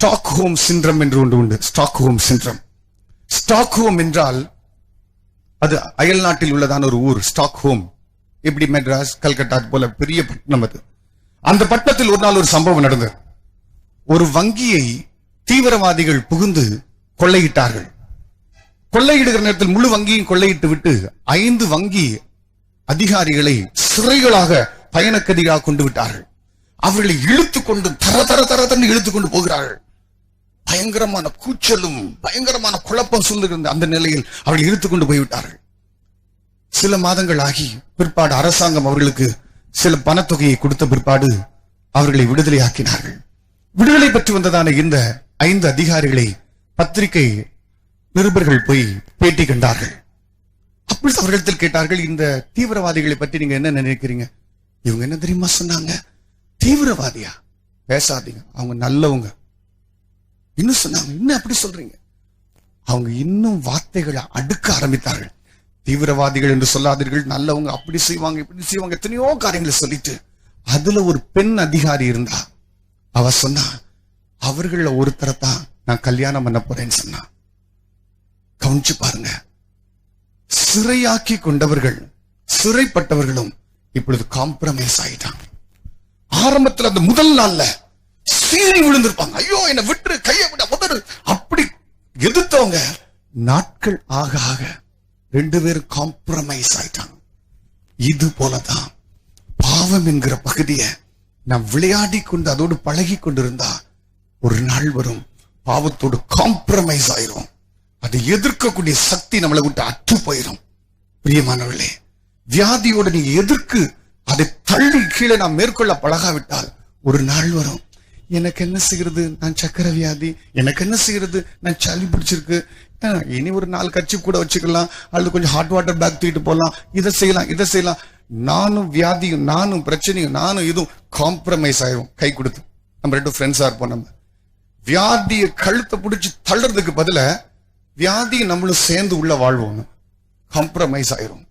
Stock home syndrome என்று ஒன்று உண்டு. Stockholm syndrome Stockholm என்றால் அது அயல் நாட்டில் உள்ளதான ஒரு ஊர் ஸ்டாக் ஹோம் எப்படி மெட்ராஸ் கல்கட்டா போல பெரிய பட்டணம் அது. அந்த பட்டணத்தில் ஒரு நாள் ஒரு சம்பவம் நடந்தது. ஒரு வங்கியை தீவிரவாதிகள் புகுந்து கொள்ளையிட்டார்கள். கொள்ளையிடுகிற நேரத்தில் முழு வங்கியும் கொள்ளையிட்டு விட்டு ஐந்து வங்கி அதிகாரிகளை சிறைகளாக பயணக்கதிகளாக கொண்டு விட்டார்கள். அவர்களை இழுத்து கொண்டு தர தர தர தன்னு இழுத்து கொண்டு போகிறார்கள். பயங்கரமான கூச்சலும் பயங்கரமான குழப்பம் சூழ்ந்திருந்த அந்த நிலையில் அவர்கள் இழுத்து கொண்டு போய்விட்டார்கள். சில மாதங்கள் ஆகி பிற்பாடு அரசாங்கம் அவர்களுக்கு சில பணத்தொகையை கொடுத்த பிற்பாடு அவர்களை விடுதலையாக்கினார்கள். விடுதலை பெற்று வந்ததான இந்த ஐந்து அதிகாரிகளை பத்திரிகை நிருபர்கள் போய் பேட்டி கண்டார்கள். அப்படி அவர்களிடத்தில் கேட்டார்கள் இந்த தீவிரவாதிகளை பற்றி நீங்க என்ன நினைக்கிறீங்க? இவங்க என்ன தெரியுமா சொன்னாங்க? தீவிரவாதியா? பேசாதீங்க. அவங்க நல்லவங்க. இன்னும் சொன்னாங்க இன்னும் அப்படி சொல்றீங்க? அவங்க இன்னும் வார்த்தைகளை அடுக்க ஆரம்பித்தார்கள். தீவிரவாதிகள் என்று சொல்லாதீர்கள் நல்லவங்க அப்படி செய்வாங்க இப்படி செய்வாங்க எத்தனையோ காரியங்களை சொல்லிட்டு அதுல ஒரு பெண் அதிகாரி இருந்தா அவ சொன்னா அவர்கள ஒருத்தரை தான் நான் கல்யாணம் பண்ண போறேன்னு சொன்னா. கவனிச்சு பாருங்க. சிறையாக்கி கொண்டவர்கள் சிறைப்பட்டவர்களும் இப்பொழுது காம்ப்ரமைஸ் ஆயிட்டாங்க. ஆரம்பத்துல அந்த முதல் நாள்ல சீறி விழுந்திருப்பாங்க. ஐயோ என்ன விட்டுரு கையை விட உதறு அப்படி எதிர்த்தவங்க நாட்கள் ஆக ஆக ரெண்டு பேரும் காம்ப்ரமைஸ் ஆயிட்டாங்க. இது போலதான் பாவம் என்கிற பகுதியை நாம் விளையாடி கொண்டு அதோடு பழகி கொண்டிருந்தா ஒரு நாள் வரும் பாவத்தோடு காம்ப்ரமைஸ் ஆயிரும். அதை எதிர்க்கக்கூடிய சக்தி நம்மளை விட்டு அற்று போயிடும் பிரியமானவர்களே வியாதியோட நீ எதிர்க்கு அதை தள்ளி கீழே நாம் மேற்கொள்ள பழகாவிட்டால் ஒரு நாள் வரும் எனக்கு என்ன செய்யறது நான் சக்கரை வியாதி எனக்கு என்ன செய்யறது நான் சளி பிடிச்சிருக்கு. இனி ஒரு நாலு கட்சி கூட வச்சுக்கலாம். அல்லது கொஞ்சம் ஹாட் வாட்டர் பேக் தூக்கிட்டு போகலாம். இதை செய்யலாம் இதை செய்யலாம். நானும் வியாதியும் நானும் பிரச்சனையும் நானும் இதுவும் காம்ப்ரமைஸ் ஆயிரும். கை கொடுத்து. நம்ம ரெண்டும் ஃப்ரெண்ட்ஸா இருப்போம் நம்ம. வியாதியை கழுத்தை பிடிச்சி தள்ளுறதுக்கு பதில வியாதியை நம்மளும் சேர்ந்து உள்ள வாழ்வோம். காம்ப்ரமைஸ் ஆயிரும்.